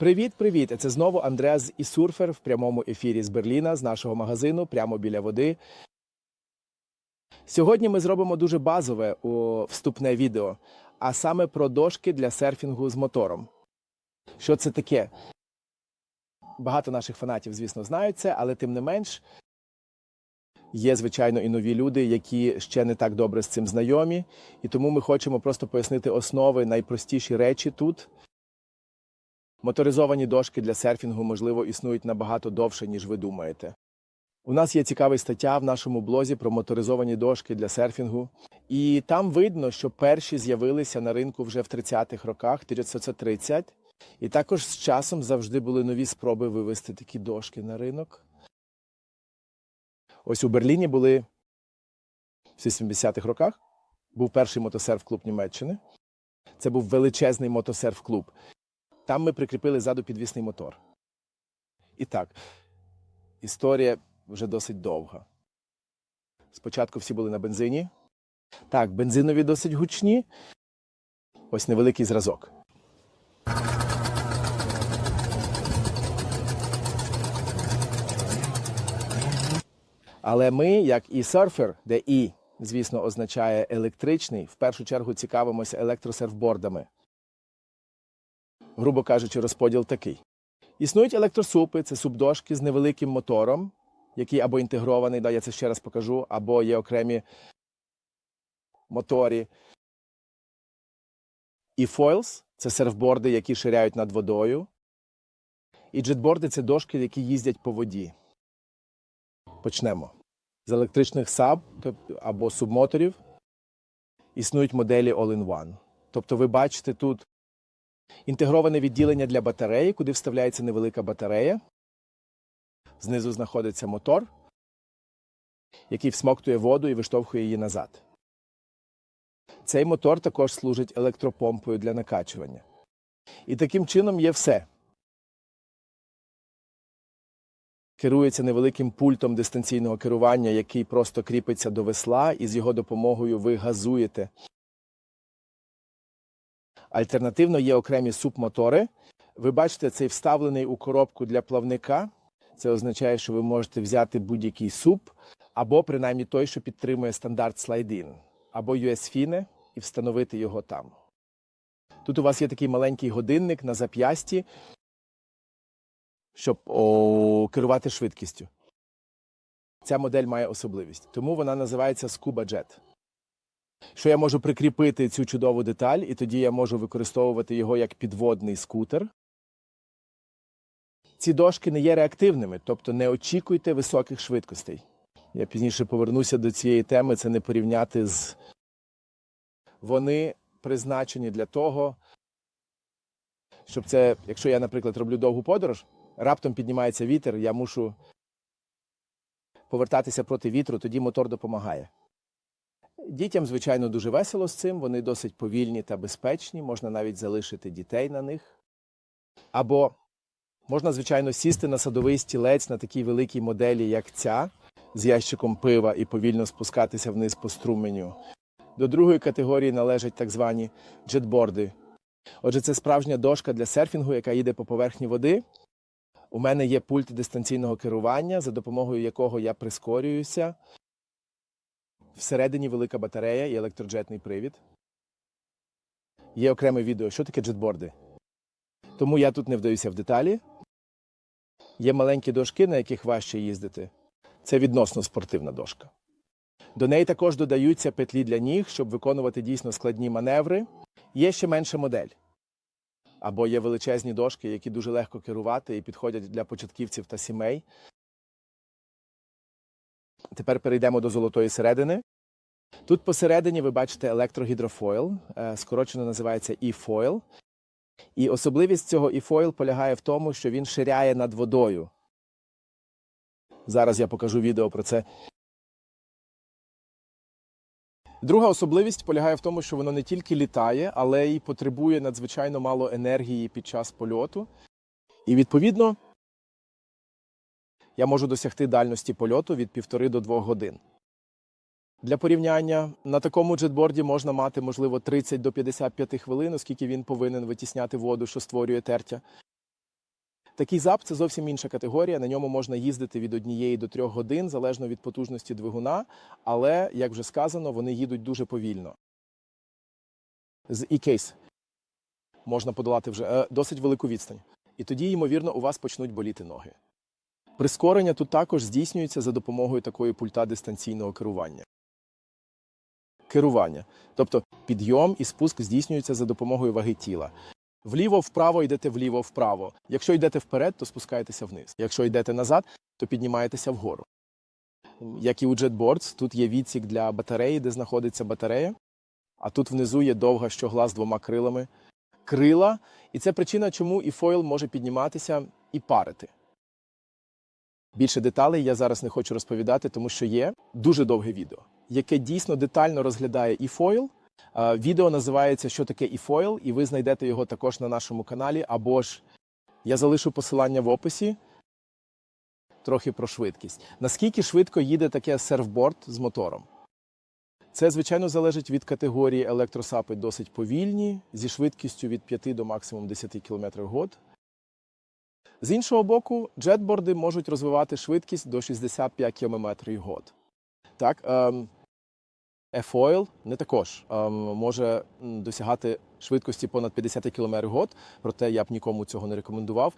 Привіт, привіт! Це знову Андреас і Сурфер в прямому ефірі з Берліна, з нашого магазину, прямо біля води. Сьогодні ми зробимо дуже базове у вступне відео, а саме про дошки для серфінгу з мотором. Що це таке? Багато наших фанатів, звісно, знають це, але тим не менш є, звичайно, і нові люди, які ще не так добре з цим знайомі. І тому ми хочемо просто пояснити основи, найпростіші речі тут. Моторизовані дошки для серфінгу, можливо, існують набагато довше, ніж ви думаєте. У нас є цікава стаття в нашому блозі про моторизовані дошки для серфінгу, і там видно, що перші з'явилися на ринку вже в 30-х роках, 1930, і також з часом завжди були нові спроби вивести такі дошки на ринок. Ось у Берліні були в 70-х роках. Був перший мотосерф-клуб Німеччини. Це був величезний мотосерф-клуб. Там ми прикріпили ззаду підвісний мотор. І так, історія вже досить довга. Спочатку всі були на бензині. Так, бензинові досить гучні. Ось невеликий зразок. Але ми, як і серфер, де і, звісно, означає електричний, в першу чергу цікавимося електросерфбордами грубо кажучи, розподіл такий. Існують електросупи, це субдошки з невеликим мотором, який або інтегрований, да, я це ще раз покажу, або є окремі моторі. І фойлс це серфборди, які ширяють над водою. І джетборди це дошки, які їздять по воді. Почнемо. З електричних саб або субмоторів існують моделі All-in-One. Тобто ви бачите тут Інтегроване відділення для батареї, куди вставляється невелика батарея. Знизу знаходиться мотор, який всмоктує воду і виштовхує її назад. Цей мотор також служить електропомпою для накачування. І таким чином є все. Керується невеликим пультом дистанційного керування, який просто кріпиться до весла, і з його допомогою ви газуєте Альтернативно є окремі субмотори. Ви бачите, цей вставлений у коробку для плавника. Це означає, що ви можете взяти будь-який суп, або принаймні той, що підтримує стандарт слайдин, або USFINE і встановити його там. Тут у вас є такий маленький годинник на зап'ясті, щоб о, керувати швидкістю. Ця модель має особливість, тому вона називається Scuba Jet що я можу прикріпити цю чудову деталь, і тоді я можу використовувати його як підводний скутер. Ці дошки не є реактивними, тобто не очікуйте високих швидкостей. Я пізніше повернуся до цієї теми, це не порівняти з. Вони призначені для того, щоб це, якщо я, наприклад, роблю довгу подорож, раптом піднімається вітер, я мушу повертатися проти вітру, тоді мотор допомагає. Дітям, звичайно, дуже весело з цим, вони досить повільні та безпечні, можна навіть залишити дітей на них. Або можна, звичайно, сісти на садовий стілець на такій великій моделі, як ця, з ящиком пива і повільно спускатися вниз по струменю. До другої категорії належать так звані джетборди. Отже, це справжня дошка для серфінгу, яка їде по поверхні води. У мене є пульт дистанційного керування, за допомогою якого я прискорююся. Всередині велика батарея і електроджетний привід. Є окреме відео, що таке джетборди. Тому я тут не вдаюся в деталі. Є маленькі дошки, на яких важче їздити. Це відносно спортивна дошка. До неї також додаються петлі для ніг, щоб виконувати дійсно складні маневри. Є ще менша модель. Або є величезні дошки, які дуже легко керувати і підходять для початківців та сімей. Тепер перейдемо до золотої середини. Тут посередині ви бачите електрогідрофойл, е, скорочено називається e-foil. І особливість цього e-foil полягає в тому, що він ширяє над водою. Зараз я покажу відео про це. Друга особливість полягає в тому, що воно не тільки літає, але й потребує надзвичайно мало енергії під час польоту. І відповідно я можу досягти дальності польоту від півтори до двох годин. Для порівняння на такому джетборді можна мати, можливо, 30 до 55 хвилин, оскільки він повинен витісняти воду, що створює тертя. Такий ЗАП це зовсім інша категорія. На ньому можна їздити від однієї до трьох годин, залежно від потужності двигуна, але, як вже сказано, вони їдуть дуже повільно. З e-case можна подолати вже е, досить велику відстань. І тоді, ймовірно, у вас почнуть боліти ноги. Прискорення тут також здійснюється за допомогою такої пульта дистанційного керування. Керування. Тобто підйом і спуск здійснюються за допомогою ваги тіла. Вліво-вправо йдете вліво-вправо. Якщо йдете вперед, то спускаєтеся вниз. Якщо йдете назад, то піднімаєтеся вгору. Як і у JetBoards, тут є відсік для батареї, де знаходиться батарея, а тут внизу є довга щогла з двома крилами. Крила, і це причина, чому і фойл може підніматися і парити. Більше деталей я зараз не хочу розповідати, тому що є дуже довге відео, яке дійсно детально розглядає і фойл. Відео називається Що таке e-foil, і ви знайдете його також на нашому каналі. Або ж я залишу посилання в описі. Трохи про швидкість. Наскільки швидко їде таке серфборд з мотором? Це, звичайно, залежить від категорії електросапи досить повільні, зі швидкістю від 5 до максимум 10 км в год. З іншого боку, джетборди можуть розвивати швидкість до 65 км год. Так, ем, F-Oil не також ем, може досягати швидкості понад 50 км год, проте я б нікому цього не рекомендував.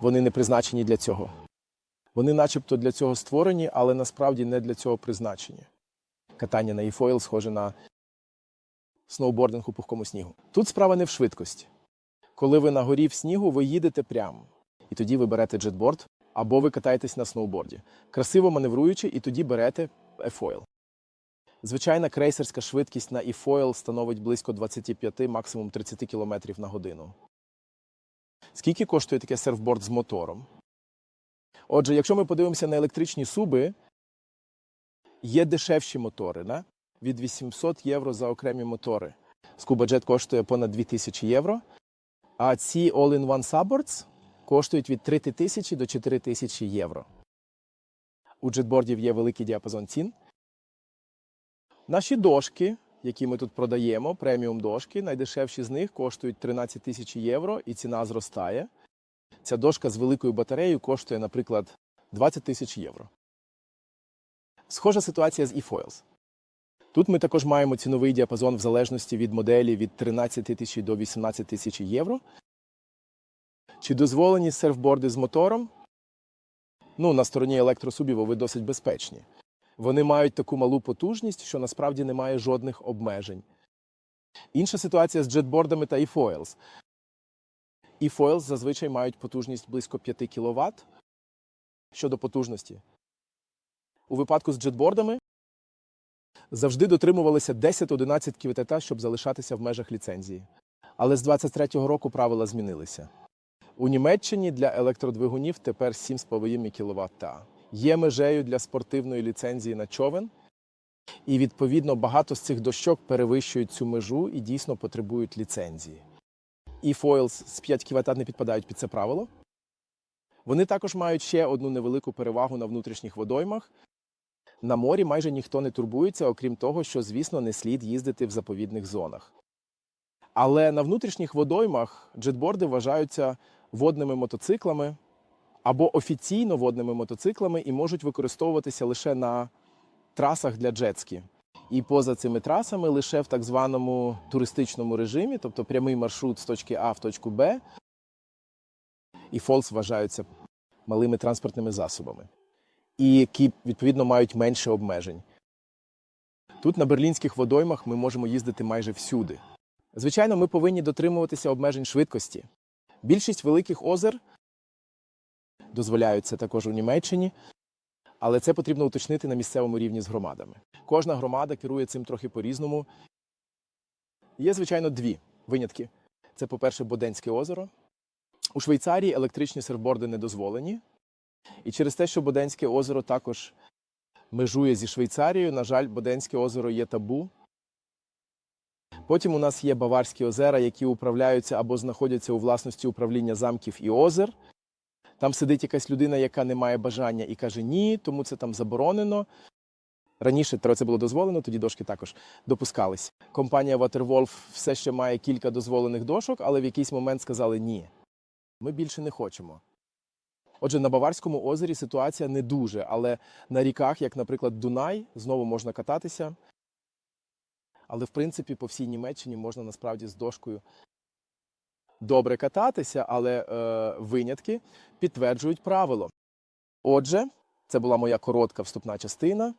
Вони не призначені для цього. Вони начебто для цього створені, але насправді не для цього призначені. Катання на e-foil схоже на сноубординг у пухкому снігу. Тут справа не в швидкості. Коли ви на горі в снігу, ви їдете прямо. І тоді ви берете джетборд або ви катаєтесь на сноуборді. Красиво маневруючи, і тоді берете e-foil. Звичайна крейсерська швидкість на e-foil становить близько 25, максимум 30 км на годину. Скільки коштує таке серфборд з мотором? Отже, якщо ми подивимося на електричні суби, є дешевші мотори да? від 800 євро за окремі мотори. Скубаджет коштує понад 2000 євро, а ці All-in-One Subboards коштують від 3000 до 4000 євро. У джетбордів є великий діапазон цін. Наші дошки, які ми тут продаємо, преміум дошки, найдешевші з них коштують 13 тисяч євро, і ціна зростає. Ця дошка з великою батареєю коштує, наприклад, 20 тисяч євро. Схожа ситуація з eFoils. Тут ми також маємо ціновий діапазон в залежності від моделі від 13 тисяч до 18 тисяч євро. Чи дозволені серфборди з мотором? Ну, на стороні електросубів ви досить безпечні. Вони мають таку малу потужність, що насправді немає жодних обмежень. Інша ситуація з джетбордами та e-foils. E-foils зазвичай мають потужність близько 5 кВт. Щодо потужності. У випадку з джетбордами завжди дотримувалися 10-11 кВт, щоб залишатися в межах ліцензії. Але з 23-го року правила змінилися. У Німеччині для електродвигунів тепер 7,5 кВт. Є межею для спортивної ліцензії на човен, і відповідно багато з цих дощок перевищують цю межу і дійсно потребують ліцензії. І Foils з 5 кВт не підпадають під це правило. Вони також мають ще одну невелику перевагу на внутрішніх водоймах. На морі майже ніхто не турбується, окрім того, що, звісно, не слід їздити в заповідних зонах. Але на внутрішніх водоймах джетборди вважаються водними мотоциклами або офіційно водними мотоциклами і можуть використовуватися лише на трасах для джетські. І поза цими трасами лише в так званому туристичному режимі, тобто прямий маршрут з точки А в точку Б, і фолс вважаються малими транспортними засобами, і які відповідно мають менше обмежень. Тут на берлінських водоймах ми можемо їздити майже всюди. Звичайно, ми повинні дотримуватися обмежень швидкості. Більшість великих озер дозволяють це також у Німеччині, але це потрібно уточнити на місцевому рівні з громадами. Кожна громада керує цим трохи по-різному. Є, звичайно, дві винятки. Це, по-перше, Боденське озеро. У Швейцарії електричні серфборди не дозволені. І через те, що Боденське озеро також межує зі Швейцарією, на жаль, Боденське озеро є табу. Потім у нас є Баварські озера, які управляються або знаходяться у власності управління замків і озер. Там сидить якась людина, яка не має бажання і каже ні, тому це там заборонено. Раніше це було дозволено, тоді дошки також допускались. Компанія Waterwolf все ще має кілька дозволених дошок, але в якийсь момент сказали ні. ми більше не хочемо. Отже, на Баварському озері ситуація не дуже, але на ріках, як, наприклад, Дунай, знову можна кататися. Але, в принципі, по всій Німеччині можна насправді з дошкою добре кататися, але е, винятки підтверджують правило. Отже, це була моя коротка вступна частина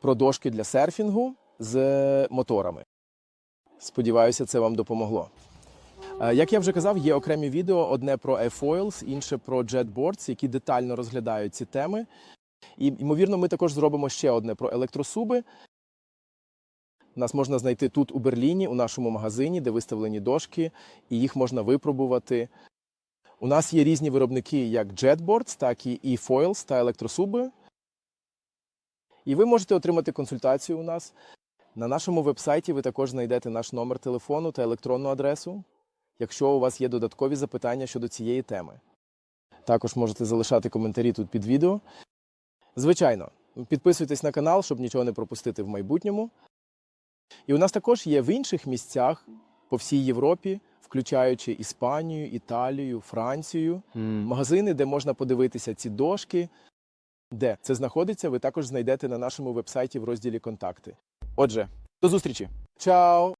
про дошки для серфінгу з моторами. Сподіваюся, це вам допомогло. Е, Як я вже казав, є окремі відео: одне про airfoils, інше про jetboards, які детально розглядають ці теми. І, ймовірно, ми також зробимо ще одне про електросуби. Нас можна знайти тут у Берліні, у нашому магазині, де виставлені дошки, і їх можна випробувати. У нас є різні виробники, як Jetboards, так і e-foils та електросуби. І ви можете отримати консультацію у нас. На нашому вебсайті ви також знайдете наш номер телефону та електронну адресу, якщо у вас є додаткові запитання щодо цієї теми. Також можете залишати коментарі тут під відео. Звичайно, підписуйтесь на канал, щоб нічого не пропустити в майбутньому. І у нас також є в інших місцях по всій Європі, включаючи Іспанію, Італію, Францію, магазини, де можна подивитися ці дошки. Де це знаходиться, ви також знайдете на нашому вебсайті в розділі Контакти. Отже, до зустрічі! Чао!